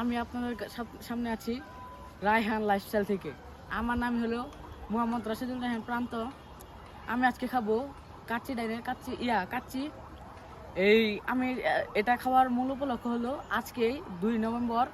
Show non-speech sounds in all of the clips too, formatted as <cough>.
আমি আপনাদের সামনে আছি রায়হান লাইফস্টাইল থেকে। আমার নাম হলো মোহাম্মদ রাশিদুল রায়হান প্রান্ত। আমি আজকে খাব কাচ্চি ডাইনের কাচ্চি, ইয়া, কাচ্চি। এই আমি এটা খাওয়ার মূল উপলক্ষ হলো আজকে দুই নভেম্বর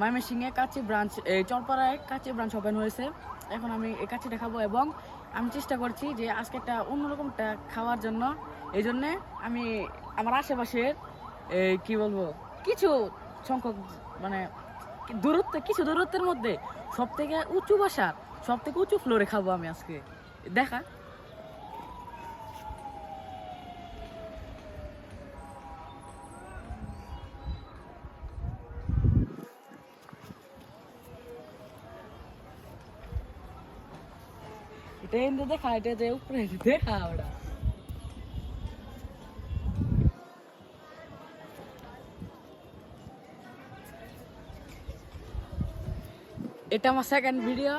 ময়মনসিংহে কাচ্চি ব্রাঞ্চ, এই চরপাড়ায় কাচ্চি ব্রাঞ্চ ওপেন হয়েছে। এখন আমি এই কাচ্চিটা খাব এবং আমি চেষ্টা করছি যে আজকে একটা অন্যরকমটা খাওয়ার জন্য। এই জন্যে আমি আমার আশেপাশের, এই, কী বলব, কিছু সংখ্যক মানে দূরত্ব, কিছু দূরত্বের মধ্যে সব থেকে উঁচু বাসা সব থেকে উঁচু ফ্লোরে খাব আমি আজকে। দেখা। এটা দেখা, এটা যে উপরে দেখা ওটা এটা আমার সেকেন্ড ভিডিও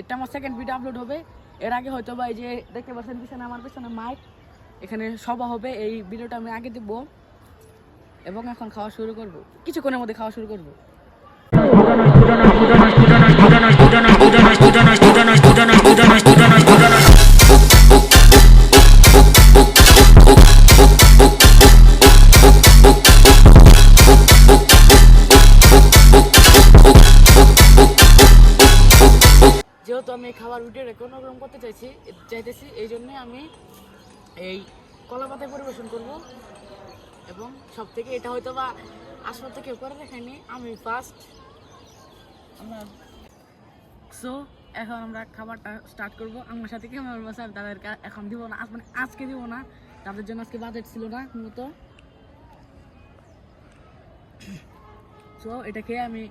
এটা আমার সেকেন্ড ভিডিও আপলোড হবে এর আগে হয়তো বা এই যে দেখতে পাচ্ছেন পিছনে আমার পিছনে মাইক এখানে সভা হবে এই ভিডিওটা আমি আগে দিব এবং এখন খাওয়া শুরু করব কিছুক্ষণের মধ্যে খাওয়া শুরু করব করতে চাইছি, চাইতেছি, এই জন্যে আমি এই কলা পাতায় পরিবেশন করব। এবং সব থেকে এটা হয়তো বা আসলে তো কেউ করে দেখায়নি, আমি ফার্স্ট আমরা সো এখন আমরা খাবারটা স্টার্ট করব। আমার সাথে ক্যামেরা আমি তাদেরকে এখন দিব না মানে আজকে দিব না। তাদের জন্য আজকে বাজেট ছিল না, মূলত। সো এটা খেয়ে আমি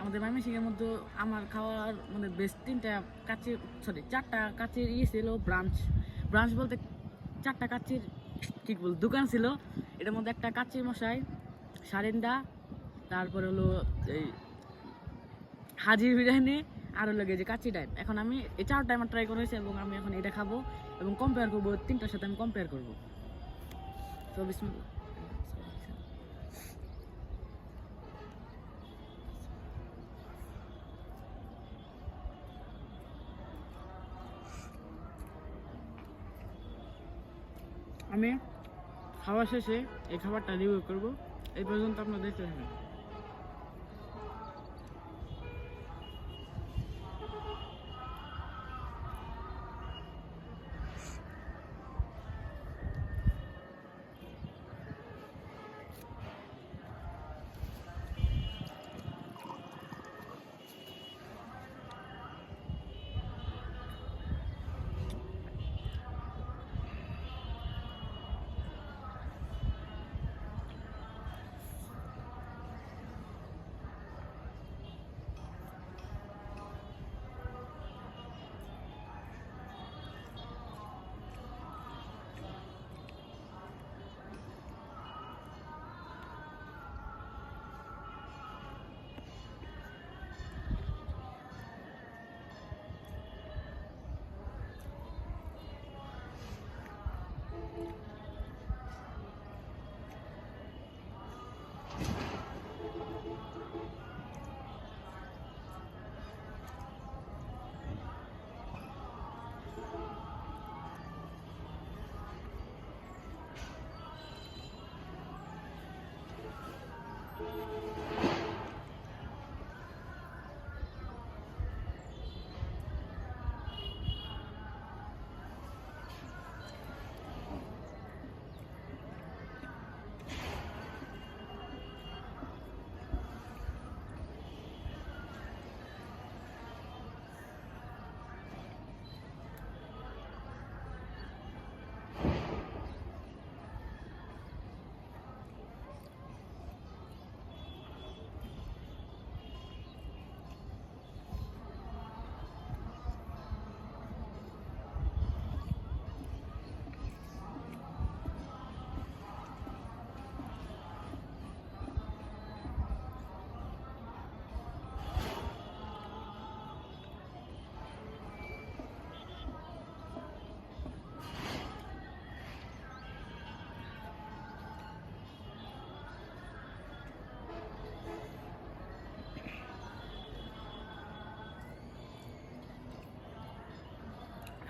আমাদের ময়মনসিংহের মধ্যে আমার খাওয়ার মানে বেস্ট তিনটা কাচির সরি চারটা কাচির ইয়ে ছিল ব্রাঞ্চ ব্রাঞ্চ বলতে চারটা কাচির, কি বল, দোকান ছিল। এটার মধ্যে একটা কাচির মশাই, সারেন্দা, তারপরে হলো এই হাজির বিরিয়ানি আরও লাগে যে কাচি টাইম এখন আমি এই চার টাইম ট্রাই করেছি এবং আমি এখন এটা খাব এবং কম্পেয়ার করব, তিনটার সাথে আমি কম্পেয়ার করব। তো বিসমিল্লাহ। আমি খাওয়া শেষে এই খাবারটা রিভিউ করব। এই পর্যন্ত আপনারা দেখতে থাকেন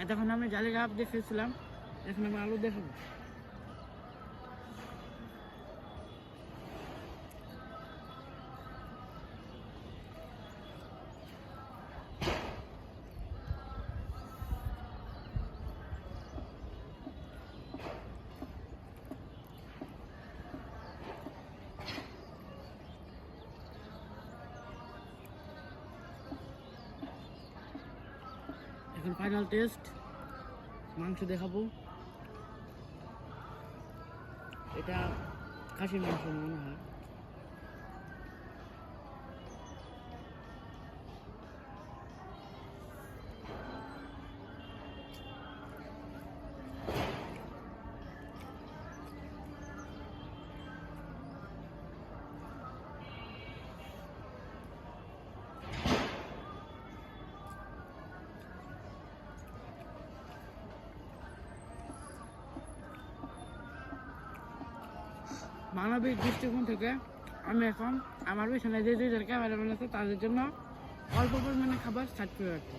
এতক্ষণ আমি জালি কাপ দেখেছিলাম এখন আমি আলু দেখাবো। এখন ফাইনাল টেস্ট মাংস দেখাবো। এটা খাসির মাংস মনে হয়। মানবিক দৃষ্টিকোণ থেকে আমি এখন আমার পেছনে যে দুইজন ক্যামেরাম্যান আছে, তাদের জন্য অল্প পরিমাণে খাবার সার্ভ করে রাখব।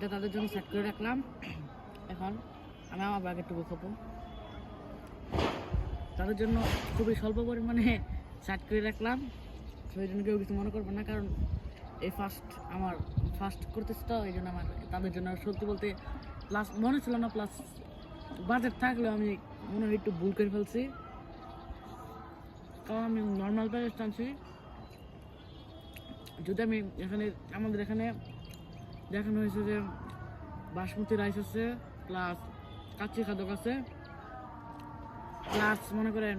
এটা তাদের জন্য সেট করে রাখলাম। এখন আমি আমার ব্যাগের টুকু খাব। তাদের জন্য খুবই স্বল্প পরিমাণে সেট করে রাখলাম। সেই জন্য কেউ কিছু মনে করব না, কারণ এই ফার্স্ট আমার ফার্স্ট করতেছে তো, এই জন্য আমার তাদের জন্য সত্যি বলতে প্লাস মনে ছিল না প্লাস বাজেট থাকলেও আমি মনে হয় একটু ভুল করে ফেলছি। কারণ আমি নর্মাল প্যাকেজ টানছি। যদি আমি এখানে, আমাদের এখানে দেখানো হয়েছে যে বাসমতি রাইস আছে প্লাস কাচ্চি খাদক আছে। প্লাস মনে করেন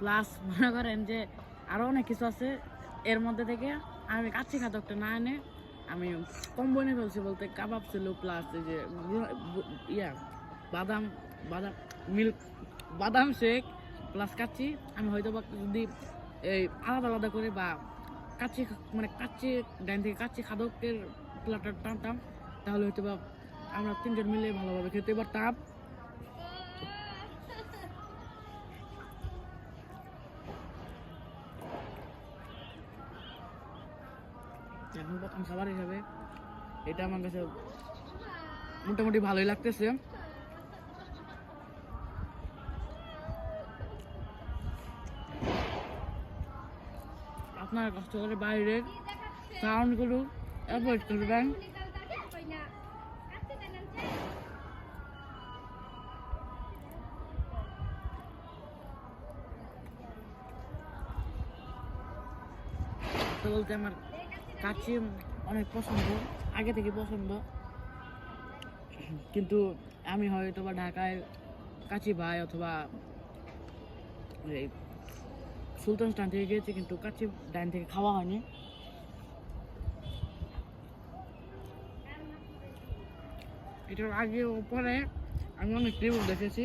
প্লাস মনে করেন যে আরও অনেক কিছু আছে। এর মধ্যে থেকে আমি কাচ্চি খাদকটা না এনে আমি কম বনে ফেলছি বলতে কাবাব ছিল প্লাস এই যে ইয়া, বাদাম বাদাম মিল্ক বাদাম শেক প্লাস কাচ্চি। আমি হয়তো বা যদি এই আলাদা আলাদা করে বা কাচ্চি মানে কাচ্চি ডাইন থেকে কাচ্চি খাদকের প্লাটার টানতাম, তাহলে হয়তো বা আমরা তিনজন মিলে ভালোভাবে খেতে পারতাম। এখন প্রথম খাবার হিসাবে এটা আমার কাছে মোটামুটি ভালোই লাগতেছে। আপনারা কষ্ট করে বাইরের সাউন্ডগুলো অ্যাভয়েড করবেন। বলতে আমার কাছে অনেক পছন্দ, আগে থেকে পছন্দ। কিন্তু আমি হয়তো বা ঢাকায় কাছি ভাই অথবা সুলতান স্টান থেকে গিয়েছি, কিন্তু কাছি ডাইন থেকে খাওয়া হয়নি। এটার আগে ও পরে আমি অনেক রিভিউ দেখেছি।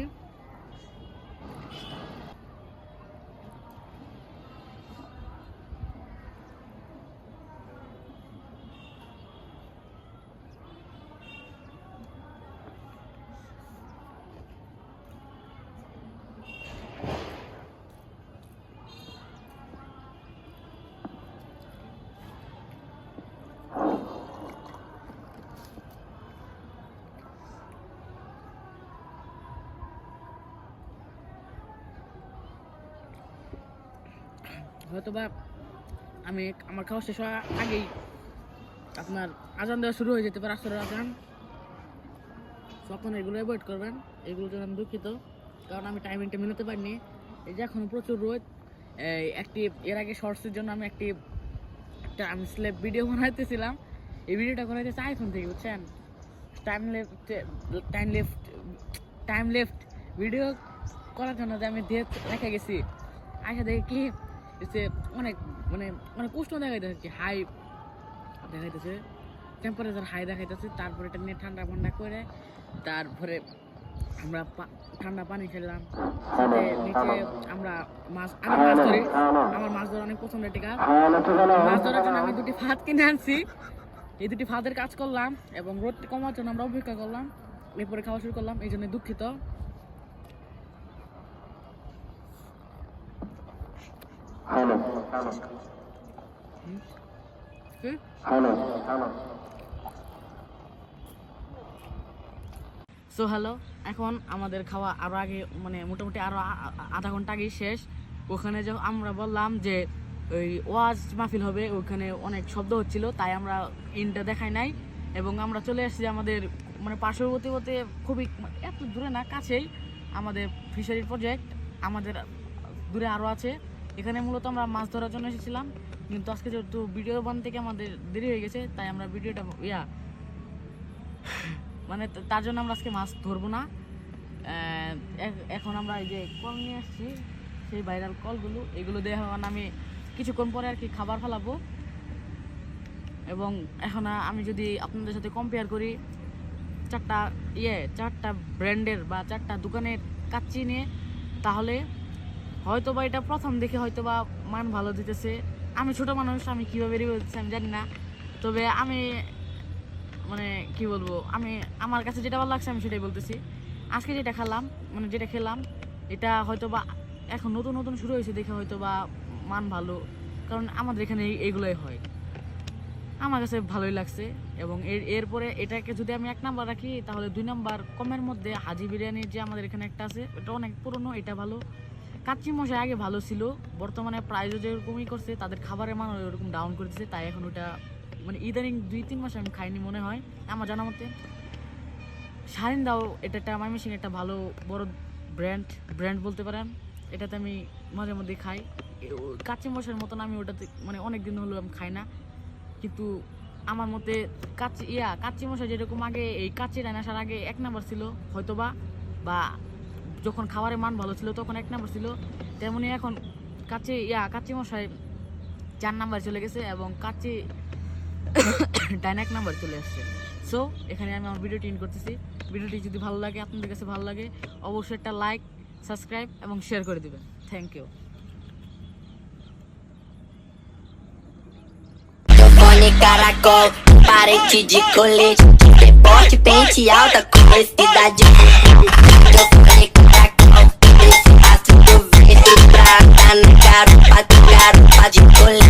হয়তো বা আমি আমার খাওয়া শেষ হওয়ার আগেই আপনার আজান দেওয়া শুরু হয়ে যেতে পারে আসরের আজান। তো আপনারা এগুলো অ্যাভয়েড করবেন এগুলোর জন্য আমি দুঃখিত, কারণ আমি টাইমিংটা মেলাতে পারিনি। এই যে এখন প্রচুর রোদ একটি, এর আগে শর্টসের জন্য আমি একটি, একটা আমি স্লেপ ভিডিও বানাইতেছিলাম। এই ভিডিওটা বানাইতেছি আইফোন থেকে, বুঝছেন? Time left time left time left video করার জন্য যে আমি দিয়ে রেখে গেছি। আগে দেখি কি যে অনেক মানে অনেক কষ্ট দেখাইতেছে কি হাই দেখাইতেছে। টেম্পারেচার হাই দেখাইতেছে তারপরে এটা নিয়ে ঠান্ডা ফান্ডা করে তারপরে আমরা ঠান্ডা পানি খেলাম সাথে নিচে আমরা মাছ আমি মাছ ধরি। আমার মাছ ধরা অনেক পছন্দের টিকা মাছ ধরার জন্য আমি দুটি ফাঁদ কিনে আনছি। এই দুটি ফাঁদের কাজ করলাম এবং রোদ কমার জন্য আমরা অপেক্ষা করলাম। এরপরে খাওয়া শুরু করলাম এই জন্য দুঃখিত। সো হ্যালো এখন আমাদের খাওয়া আরও আগে মানে মোটামুটি আরও আ- আ- আধা ঘণ্টা আগেই শেষ। ওখানে যে আমরা বললাম যে ওই ওয়াজ মাহফিল হবে ওখানে অনেক শব্দ হচ্ছিল তাই আমরা ইনটা দেখাই নাই। এবং আমরা চলে আসছি আমাদের মানে পার্শ্ববর্তী বলতে খুবই মানে এত দূরে না কাছেই আমাদের ফিশারির প্রজেক্ট আমাদের দূরে আরও আছে। এখানে মূলত আমরা মাছ ধরার জন্য এসেছিলাম, কিন্তু আজকে যেহেতু ভিডিও বানাতে থেকে আমাদের দেরি হয়ে গেছে, তাই আমরা ভিডিওটা ইয়া মানে তার জন্য আমরা আজকে মাছ ধরবো না। এখন আমরা এই যে কল নিয়ে আসছি, সেই ভাইরাল কলগুলো, এগুলো দিয়ে এখন আমি কিছুক্ষণ পরে আর কি খাবার ফেলাবো। এবং এখন আমি যদি আপনাদের সাথে কম্পেয়ার করি, চারটা ইয়ে চারটা ব্র্যান্ডের বা চারটা দোকানের কাচ্চি নিয়ে, তাহলে হয়তো বা এটা প্রথম দেখে হয়তো বা মান ভালো দিতেছে। আমি ছোট মানুষ, আমি কীভাবে রিভিউ দিচ্ছি আমি জানি না। তবে আমি মানে কি বলব, আমি, আমার কাছে যেটা ভালো লাগছে আমি সেটাই বলতেছি। আজকে যেটা খেলাম মানে যেটা খেলাম, এটা হয়তো বা এখন নতুন নতুন শুরু হয়েছে দেখে হয়তো বা মান ভালো। কারণ আমাদের এখানে এগুলোই হয়। আমার কাছে ভালোই লাগছে এবং এর, এরপরে এটাকে যদি আমি এক নাম্বার রাখি, তাহলে দুই নাম্বার কমের মধ্যে হাজি বিরিয়ানি যে আমাদের এখানে একটা আছে এটা অনেক পুরনো, এটা ভালো। কাচ্চি মশাই আগে ভালো ছিল, বর্তমানে প্রাইজও যেরকমই করছে, তাদের খাবারের মান ওরকম ডাউন করে তাই এখন ওটা মানে ইদানিং দুই তিন মাস আমি খাইনি মনে হয়, আমার জানা মতে। শাহিন দাও এটা একটা মাইমিসিং একটা ভালো, বড় ব্র্যান্ড ব্র্যান্ড বলতে পারেন, এটাতে আমি মাঝে মধ্যে খাই। কাচ্চি মশাইয়ের মতন আমি ওটাতে মানে অনেক দিন হলো আমি খাই না। কিন্তু আমার মতে কাচ্চি, ইয়া, কাচ্চি মশাই যেরকম আগে এই কাচ্চি রান্না আসার আগে এক নাম্বার ছিল, হয়তোবা, বা যখন খাবারের মান ভালো ছিল তখন এক নাম্বার ছিল। তেমনি এখন কাচ্চি ইয়া কাচ্চি মশাই চার নাম্বার চলে গেছে এবং কাচ্চি <coughs> ডাইন এক নাম্বার চলে আসছে। সো এখানে আমি আমার ভিডিওটি ইন করতেছি। ভিডিওটি যদি ভালো লাগে আপনাদের কাছে ভালো লাগে অবশ্যই একটা লাইক সাবস্ক্রাইব এবং শেয়ার করে দেবেন। Thank you caracol, parede de colete pente alta, Microfone i tá na cara, bate, cara, bate.